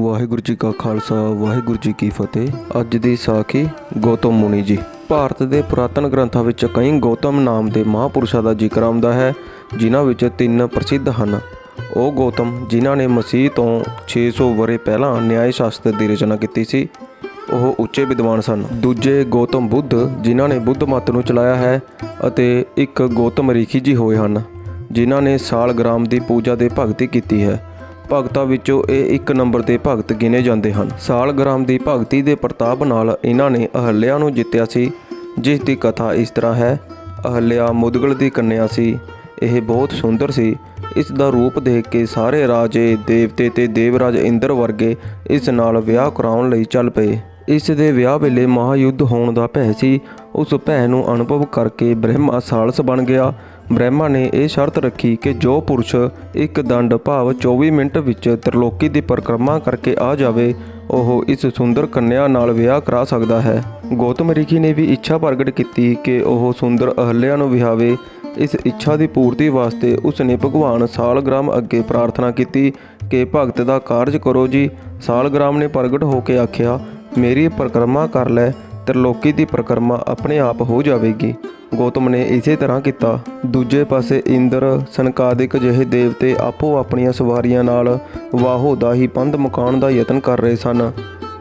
ਵਾਹਿਗੁਰੂ ਜੀ ਕਾ ਖਾਲਸਾ, ਵਾਹਿਗੁਰੂ ਜੀ ਕੀ ਫਤਿਹ। ਅੱਜ ਦੀ ਸਾਖੀ ਗੌਤਮ ਮੁਨੀ ਜੀ। ਭਾਰਤ ਦੇ ਪੁਰਾਤਨ ਗ੍ਰੰਥਾਂ ਵਿੱਚ ਕਈ ਗੌਤਮ ਨਾਮ ਦੇ ਮਹਾਪੁਰਸ਼ਾਂ ਦਾ ਜ਼ਿਕਰ ਆਉਂਦਾ ਹੈ, ਜਿਨ੍ਹਾਂ ਵਿੱਚ ਤਿੰਨ ਪ੍ਰਸਿੱਧ ਹਨ। ਉਹ ਗੌਤਮ ਜਿਨ੍ਹਾਂ ਨੇ ਮਸੀਹ ਤੋਂ 600 ਵਰੇ ਪਹਿਲਾਂ ਨਿਆਇ ਸ਼ਾਸਤਰ ਦੀ ਰਚਨਾ ਕੀਤੀ ਸੀ। ਉਹ ਉੱਚੇ ਵਿਦਵਾਨ ਸਨ। ਦੂਜੇ ਗੌਤਮ ਬੁੱਧ, ਜਿਨ੍ਹਾਂ ਨੇ ਬੁੱਧ ਮਤ ਨੂੰ ਚਲਾਇਆ ਹੈ ਅਤੇ ਇੱਕ ਗੌਤਮ ਰੀਖੀ ਜੀ ਹੋਏ ਹਨ, ਜਿਨ੍ਹਾਂ ਨੇ ਸਾਲਗ੍ਰਾਮ ਦੀ ਪੂਜਾ ਦੇ ਭਗਤੀ ਕੀਤੀ ਹੈ। ਭਗਤਾਂ ਵਿੱਚੋਂ ਇਹ ਇੱਕ ਨੰਬਰ ਦੇ ਭਗਤ ਗਿਣੇ ਜਾਂਦੇ ਹਨ। ਸਾਲਗ੍ਰਾਮ ਦੀ ਭਗਤੀ ਦੇ ਪ੍ਰਤਾਪ ਨਾਲ ਇਹਨਾਂ ਨੇ ਅਹਲਿਆ ਨੂੰ ਜਿੱਤਿਆ ਸੀ, ਜਿਸ ਦੀ ਕਥਾ ਇਸ ਤਰ੍ਹਾਂ ਹੈ, ਅਹਲਿਆ ਮੁਦਗਲ ਦੀ ਕੰਨਿਆ ਸੀ, ਇਹ ਬਹੁਤ ਸੁੰਦਰ ਸੀ। ਇਸ ਦਾ ਰੂਪ ਦੇਖ ਕੇ ਸਾਰੇ ਰਾਜੇ, ਦੇਵਤੇ ਤੇ ਦੇਵਰਾਜ ਇੰਦਰ ਵਰਗੇ ਇਸ ਨਾਲ ਵਿਆਹ ਕਰਾਉਣ ਲਈ ਚੱਲ ਪਏ। ਇਸ ਦੇ ਵਿਆਹ ਵੇਲੇ ਮਹਾਯੁੱਧ ਹੋਣ ਦਾ ਭੈ ਸੀ। ਉਸ ਭੈ ਨੂੰ ਅਨੁਭਵ ਕਰਕੇ ਬ੍ਰਹਮਾ ਸਾਲਸ ਬਣ ਗਿਆ। ਬ੍ਰਹਮਾ ਨੇ ਇਹ ਸ਼ਰਤ ਰੱਖੀ ਕਿ ਜੋ ਪੁਰਸ਼ ਇੱਕ ਦੰਡ ਭਾਵ 24 ਮਿੰਟ ਵਿੱਚ ਤ੍ਰਿਲੋਕੀ ਦੀ ਪਰਿਕਰਮਾ ਕਰਕੇ ਆ ਜਾਵੇ, ਉਹ ਇਸ ਸੁੰਦਰ ਕੰਨਿਆ ਨਾਲ ਵਿਆਹ ਕਰਾ ਸਕਦਾ ਹੈ। ਗੌਤਮ ਰਿਖੀ ਨੇ ਵੀ ਇੱਛਾ ਪ੍ਰਗਟ ਕੀਤੀ ਕਿ ਉਹ ਸੁੰਦਰ ਅਹਲਿਆ ਨੂੰ ਵਿਆਹਵੇ ਇਸ ਇੱਛਾ ਦੀ ਪੂਰਤੀ ਵਾਸਤੇ ਉਸ ਨੇ ਭਗਵਾਨ ਸਾਲਗ੍ਰਾਮ ਅੱਗੇ ਪ੍ਰਾਰਥਨਾ ਕੀਤੀ ਕਿ ਭਗਤ ਦਾ ਕਾਰਜ ਕਰੋ ਜੀ। ਸਾਲਗ੍ਰਾਮ ਨੇ ਪ੍ਰਗਟ ਹੋ ਕੇ ਆਖਿਆ ਮੇਰੀ ਪਰਿਕਰਮਾ ਕਰ ਲੈ, ਤ੍ਰਿਲੋਕੀ ਦੀ ਪਰਿਕਰਮਾ ਆਪਣੇ ਆਪ ਹੋ ਜਾਵੇਗੀ। ਗੌਤਮ ਨੇ ਇਸੇ ਤਰ੍ਹਾਂ ਕੀਤਾ। ਦੂਜੇ ਪਾਸੇ ਇੰਦਰ ਸਨਕਾਦਿਕ ਜਿਹੇ ਦੇਵਤੇ ਆਪੋ ਆਪਣੀਆਂ ਸਵਾਰੀਆਂ ਨਾਲ ਵਾਹੋ ਦਾ ਹੀ ਪੰਧ ਮੁਕਾਉਣ ਦਾ ਯਤਨ ਕਰ ਰਹੇ ਸਨ।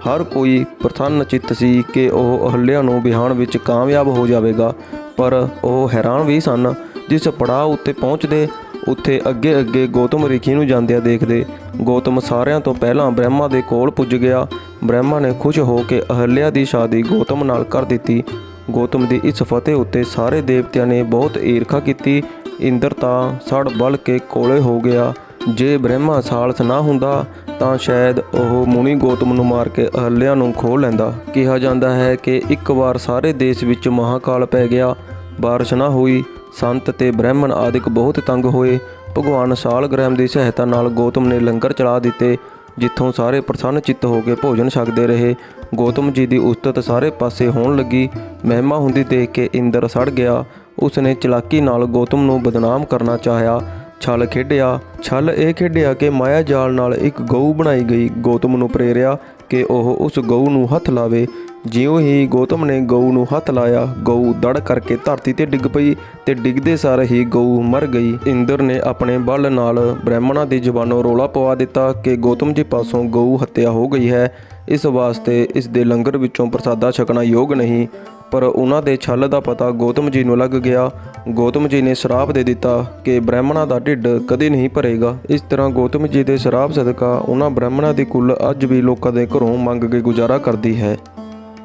ਹਰ ਕੋਈ ਪ੍ਰਸੰਨ ਚਿੱਤ ਸੀ ਕਿ ਉਹ ਅਹਲਿਆ ਨੂੰ ਵਿਹਾਣ ਵਿੱਚ ਕਾਮਯਾਬ ਹੋ ਜਾਵੇਗਾ, ਪਰ ਉਹ ਹੈਰਾਨ ਵੀ ਸਨ। ਜਿਸ ਪੜਾਅ ਉੱਤੇ ਪਹੁੰਚਦੇ ਉੱਥੇ ਅੱਗੇ ਅੱਗੇ ਗੌਤਮ ਰਿਖੀ ਨੂੰ ਜਾਂਦਿਆਂ ਦੇਖਦੇ ਗੌਤਮ ਸਾਰਿਆਂ ਤੋਂ ਪਹਿਲਾਂ ਬ੍ਰਹਮਾ ਦੇ ਕੋਲ ਪੁੱਜ ਗਿਆ। ਬ੍ਰਹਮਾ ਨੇ ਖੁਸ਼ ਹੋ ਕੇ ਅਹਲਿਆ ਦੀ ਸ਼ਾਦੀ ਗੌਤਮ ਨਾਲ ਕਰ ਦਿੱਤੀ। ਗੌਤਮ ਦੀ ਇਸ ਫਤਿਹ ਉੱਤੇ ਸਾਰੇ ਦੇਵਤਿਆਂ ਨੇ ਬਹੁਤ ਈਰਖਾ ਕੀਤੀ। ਇੰਦਰ ਤਾਂ ਸੜ ਬਲ ਕੇ ਕੋਲੇ ਹੋ ਗਿਆ। ਜੇ ਬ੍ਰਹਮਾ ਸਾਲਸ ਨਾ ਹੁੰਦਾ ਤਾਂ ਸ਼ਾਇਦ ਉਹ ਮੁਨੀ ਗੌਤਮ ਨੂੰ ਮਾਰ ਕੇ ਅਹਲਿਆ ਨੂੰ ਖੋਹ ਲੈਂਦਾ। ਕਿਹਾ ਜਾਂਦਾ ਹੈ ਕਿ ਇੱਕ ਵਾਰ ਸਾਰੇ ਦੇਸ਼ ਵਿੱਚ ਮਹਾਕਾਲ ਪੈ ਗਿਆ। ਬਾਰਿਸ਼ ਨਾ ਹੋਈ ਸੰਤ ਤੇ ਬ੍ਰਾਹਮਣ ਆਦਿਕ ਬਹੁਤ ਤੰਗ ਹੋਏ। ਭਗਵਾਨ ਸਾਲਗ੍ਰਾਮ ਦੀ ਸਹਾਇਤਾ ਨਾਲ ਗੌਤਮ ਨੇ ਲੰਗਰ ਚਲਾ ਦਿੱਤੇ, ਜਿੱਥੋਂ ਸਾਰੇ ਪ੍ਰਸੰਨ ਚਿੱਤ ਹੋ ਕੇ ਭੋਜਨ ਛਕਦੇ ਰਹੇ। ਗੌਤਮ ਜੀ ਦੀ ਉਸਤਤ ਸਾਰੇ ਪਾਸੇ ਹੋਣ ਲੱਗੀ। ਮਹਿਮਾ ਹੁੰਦੀ ਦੇਖ ਕੇ ਇੰਦਰ ਸੜ ਗਿਆ। ਉਸਨੇ ਚਲਾਕੀ ਨਾਲ ਗੌਤਮ ਨੂੰ ਬਦਨਾਮ ਕਰਨਾ ਚਾਹਿਆ। ਛਲ ਖੇਡਿਆ, ਛਲ ਇਹ ਖੇਡਿਆ ਕਿ ਮਾਇਆ ਜਾਲ ਨਾਲ ਇੱਕ ਗਊ ਬਣਾਈ ਗਈ। ਗੌਤਮ ਨੂੰ ਪ੍ਰੇਰਿਆ ਕਿ ਉਹ ਉਸ ਗਊ ਨੂੰ ਹੱਥ ਲਾਵੇ। ਜਿਉਂ ਹੀ ਗੌਤਮ ਨੇ ਗਊ ਨੂੰ ਹੱਥ ਲਾਇਆ, ਗਊ ਦੜ ਕਰਕੇ ਧਰਤੀ ਤੇ ਡਿੱਗ ਪਈ ਤੇ ਡਿੱਗਦੇ ਸਾਰ ਹੀ ਗਊ ਮਰ ਗਈ। ਇੰਦਰ ਨੇ ਆਪਣੇ ਬਲ ਨਾਲ ਬ੍ਰਾਹਮਣਾਂ ਦੀ ਜ਼ੁਬਾਨੋਂ ਰੋਲਾ ਪਵਾ ਦਿੱਤਾ ਕਿ ਗੌਤਮ ਜੀ ਪਾਸੋਂ ਗਊ ਹੱਤਿਆ ਹੋ ਗਈ ਹੈ। ਇਸ ਵਾਸਤੇ ਇਸ ਦੇ ਲੰਗਰ ਵਿੱਚੋਂ ਪ੍ਰਸਾਦਾ ਛਕਣਾ ਯੋਗ ਨਹੀਂ, ਪਰ ਉਹਨਾਂ ਦੇ ਛਲ ਦਾ ਪਤਾ ਗੌਤਮ ਜੀ ਨੂੰ ਲੱਗ ਗਿਆ। ਗੌਤਮ ਜੀ ਨੇ ਸ਼ਰਾਪ ਦੇ ਦਿੱਤਾ ਕਿ ਬ੍ਰਾਹਮਣਾਂ ਦਾ ਢਿੱਡ ਕਦੇ ਨਹੀਂ ਭਰੇਗਾ। ਇਸ ਤਰ੍ਹਾਂ ਗੌਤਮ ਜੀ ਦੇ ਸ਼ਰਾਪ ਸਦਕਾ ਉਹਨਾਂ ਬ੍ਰਾਹਮਣਾਂ ਦੀ ਕੁੱਲ ਅੱਜ ਵੀ ਲੋਕਾਂ ਦੇ ਘਰੋਂ ਮੰਗ ਕੇ ਗੁਜ਼ਾਰਾ ਕਰਦੀ ਹੈ।